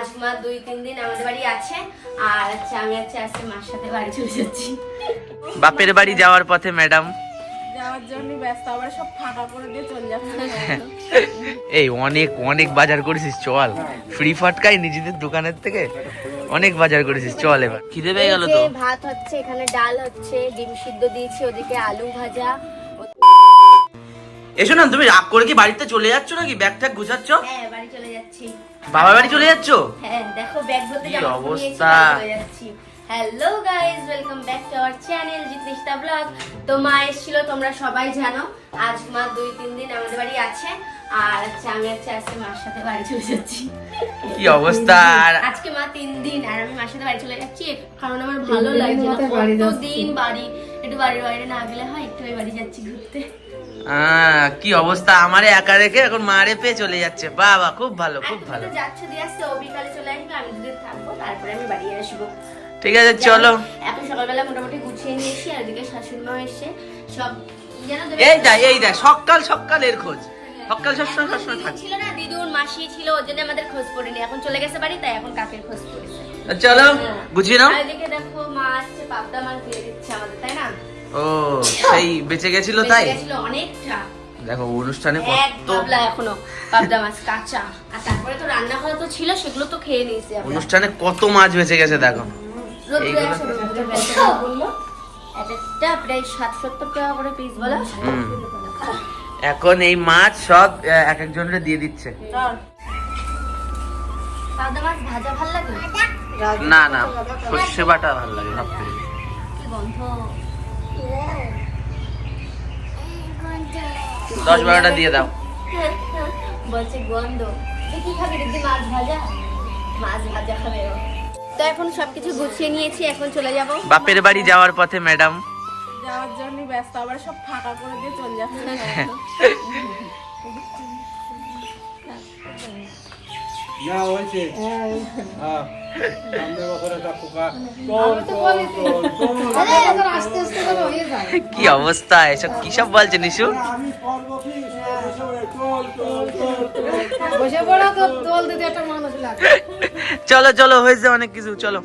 আজ মা দুই তিন দিন আমাদের বাড়ি আছে। আর হচ্ছে আমি হচ্ছে আজকে মার সাথে বাড়ি চলে যাচ্ছি। বাপের বাড়ি যাওয়ার পথে ম্যাডাম। যাওয়ার জন্য ব্যস্ত আবার সব ফাঁকা করে দিয়ে চলে যাচ্ছে। এই অনেক অনেক বাজার করেছিস চল। ফ্রি ফাটকাই নিজেদের দোকানের থেকে। অনেক বাজার করেছিস চল এবার। খিদে পেয়ে গেল তো? ভাত হচ্ছে এখানে ডাল হচ্ছে ডিম সিদ্ধ দিয়েছি ওদিকে আলু ভাজা। এসো না তুমি রাগ করে কি বাড়িতে চলে যাচ্ছ নাকি? ব্যাগ ট্যাগ গুছাচ্ছ? হ্যাঁ বাড়ি চলে যাচ্ছি। বাবার বাড়ি চলে যাচ্ছ? হ্যাঁ দেখো ব্যাগ বলতে কি জামা অবস্থা? চলে যাচ্ছি। Hello guys welcome back to our channel জিতনিস্তা blog তো মা এসেছিল তোমরা সবাই জানো আজ মা দুই তিন দিন আমাদের বাড়ি আছে। আর হচ্ছে আমি আজকে মার সাথে বাড়ি চলে যাচ্ছি। কি অবস্থা? আর আজকে মা তিন দিন আর আমি মার সাথে বাড়ি চলে যাচ্ছি। কারণ আমার ভালো লাগছে না। বাড়ি একটু বাড়ির বাইরে না গেলে হয় একটু ওই বাড়ি যাচ্ছি ঘুরতে। কি অবস্থা? আমারে একা রেখে এখন মারে পেয়ে চলে যাচ্ছে। বাবা খুব ভালো খুব ভালো। যাচ্ছ দিয়ে আসছে ও বিকালে চলে আসবে আমি দুদিন থাকব তারপরে আমি বাড়ি আসব। ঠিক আছে চলো। এখন সকালবেলা মোটামুটি গুছিয়ে নিয়েছি আর শাশুড়ি মা এসে সব এই দেখ এই দেখ সকাল সকাল এর খোঁজ। সকাল থাকে। ছিল না দিদুন মাসি ছিল ওর জন্য আমাদের খোঁজ পড়েনি। এখন চলে গেছে বাড়ি তাই এখন কাকের খোঁজ পড়েছে। চলো গুছিয়ে নাও। এদিকে দেখো মা ও সেই বেঁচে গেছিল তাই? অনেকটা। দেখো অনুষ্ঠানে কত পাবলা এখনও পাবদা মাছ কাঁচা। আর তারপরে তো রান্না করা তো ছিল সেগুলো তো খেয়ে নিয়েছি আমরা। অনুষ্ঠানে কত মাছ বেঁচে গেছে দেখো। একটা প্রায় ষাট সত্তর টাকা করে পিস বলো হুম। এখন এই মাছ সব এক একজনের দিয়ে দিচ্ছে। পাবদা মাছ ভাজা ভালো লাগে? না না সর্ষে বাটা ভালো লাগে সব থেকে। কি গন্ধ? দশ বারোটা দিয়ে দাও। বলছে গন্ধ। কি খাবি দিদি মাছ ভাজা? মাছ ভাজা খাবে ও। তো এখন সবকিছু গুছিয়ে নিয়েছি এখন চলে যাব। বাপের বাড়ি যাওয়ার পথে ম্যাডাম। যাওয়ার জন্য ব্যস্ত আবার সব ফাঁকা করে দিয়ে চলে যাচ্ছে। না হয়েছে। হ্যাঁ কি অবস্থা? এসব কি সব বলছে নিশু? কি? চল চল চল চল বসে পড়া তো দোল দিতে একটা মানুষ লাগে। চলো চলো হয়েছে অনেক কিছু চলো।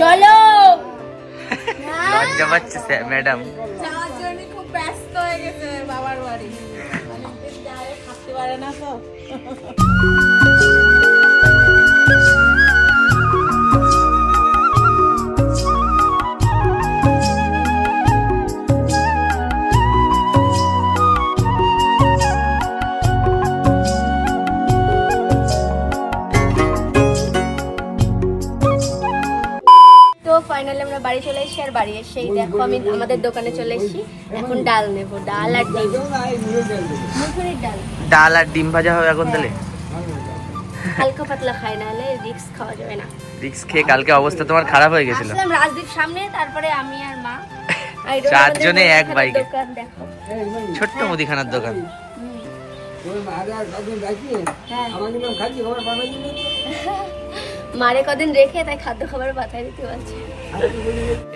চলো। লজ্জা পাচ্ছে ম্যাডাম খুব ব্যস্ত। গেছে বাবার বাড়ি। থাকতে পারে না তো। বাড়ি চলে এসেছি আর বাড়ি এসে দেখো আমি আমাদের দোকানে চলে এসেছি। এখন ডাল নেব ডাল আর ডিম। মুসুরির ডাল। ডাল আর ডিম ভাজা হবে এখন তাহলে? হালকা পাতলা খাই না হলে রিক্স খাওয়া যাবে না। রিক্স খেয়ে কালকে অবস্থা তোমার খারাপ হয়ে গেছিল। আসলাম রাজদীপ সামনে তারপরে আমি আর মা। চারজনে এক বাইকে। দেখো। ছোট্ট মুদিখানার দোকান। মারে কদিন রেখে তাই খাদ্য খাবার পাঠাই দিতে বলছে।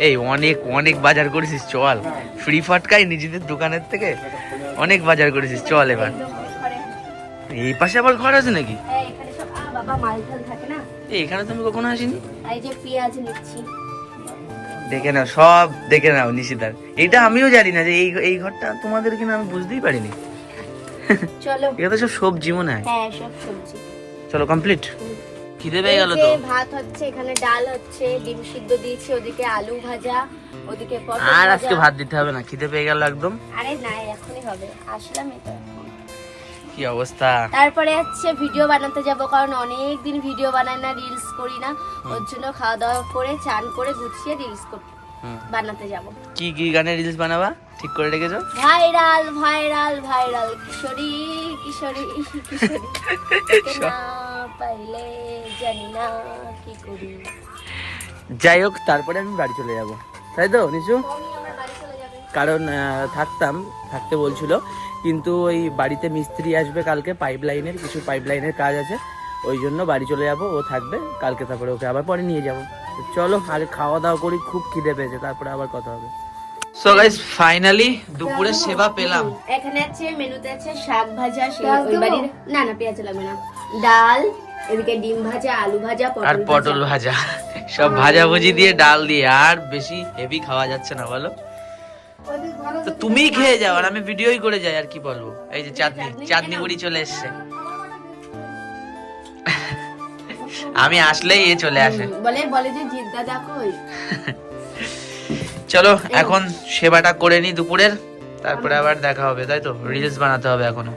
এই অনেক অনেক বাজার করেছিস চল। ফ্রি ফাটকাই নিজেদের দোকানের থেকে অনেক বাজার করেছিস চল এবার। এই পাশে আবার ঘর আছে নাকি? হ্যাঁ, এখানে তুমি কখনো আসিনি? দেখে নাও সব দেখে নাও নিশিদার এটা আমিও জানি না যে এই এই ঘরটা তোমাদের কিনা আমি বুঝতেই পারিনি। চলো। এটা তো সব সবজি মনে হয়। হ্যাঁ সব সবজি। চলো কমপ্লিট খিদে পেয়ে গেল তো। ভাত হচ্ছে এখানে ডাল হচ্ছে ডিম সিদ্ধ দিয়েছি ওদিকে আলু ভাজা ওদিকে পটল আর আজকে ভাত দিতে হবে না খিদে পেয়ে গেল একদম। আরে না এখনই হবে আসলাম এই তো কি অবস্থা? তারপরে হচ্ছে ভিডিও বানাতে যাব কারণ অনেক দিন ভিডিও বানাই না রিলস করি না। ওর জন্য খাওয়া দাওয়া করে চান করে গুছিয়ে রিলস হুম। বানাতে যাব। কি কি গানের রিলস বানাবা? ঠিক করে রেখেছো? ভাইরাল ভাইরাল ভাইরাল কিশোরী কিশোরী কিশোরী। পাইলে জানি না কি করি। যাই হোক তারপরে আমি বাড়ি চলে যাব। তাই তো নিশু? তুমি আমার বাড়ি চলে যাবে। কারণ থাকতাম থাকতে বলছিল। কিন্তু ওই বাড়িতে মিস্ত্রি আসবে কালকে পাইপ লাইনের কিছু পাইপ লাইনের কাজ আছে। ওই জন্য বাড়ি চলে যাব ও থাকবে কালকে তারপরে ওকে আবার পরে নিয়ে যাব। চলো আগে খাওয়া দাওয়া করি খুব খিদে পেয়েছে তারপরে আবার কথা হবে। সো গাইস ফাইনালি দুপুরে সেবা পেলাম। এখানে আছে মেনুতে আছে শাক ভাজা সেই ওই বাড়ির না না পেঁয়াজ লাগবে না। ডাল এদিকে ডিম ভাজা আলু ভাজা আর পটল ভাজা। সব ভাজাভুজি দিয়ে ডাল দিয়ে আর বেশি হেভি খাওয়া যাচ্ছে না বলো? তো তুমিই খেয়ে যাও আর আমি ভিডিওই করে যাই আর কি বলব? এই যে চাটনি চাটনি গুড়ি চলে এসছে। আমি আসলেই এ চলে আসে। বলে বলে যে জিদ্দা দেখো চলো এখন সেবাটা করে নি দুপুরের তারপরে আবার দেখা হবে তাই তো? রিলস বানাতে হবে এখনও।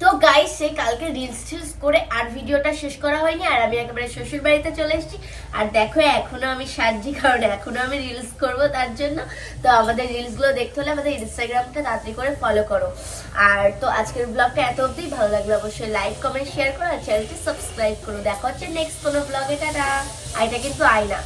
তো গাইস সে কালকে রিলস টিলস করে আর ভিডিওটা শেষ করা হয়নি, আর আমি একেবারে শ্বশুর বাড়িতে চলে এসেছি। আর দেখো, এখনও আমি সাজি কারণ এখনও আমি রিলস করব তার জন্য। তো আমাদের রিলসগুলো দেখতে হলে আমাদের ইনস্টাগ্রামটা তাড়াতাড়ি করে ফলো করো। আর তো আজকের ব্লগটা এত অবধি। ভালো লাগলে অবশ্যই লাইক কমেন্ট শেয়ার করো, আর চ্যানেলটি সাবস্ক্রাইব করো। দেখা হচ্ছে নেক্সট কোনো ব্লগে টাটা। আর এটা কিন্তু আয়না।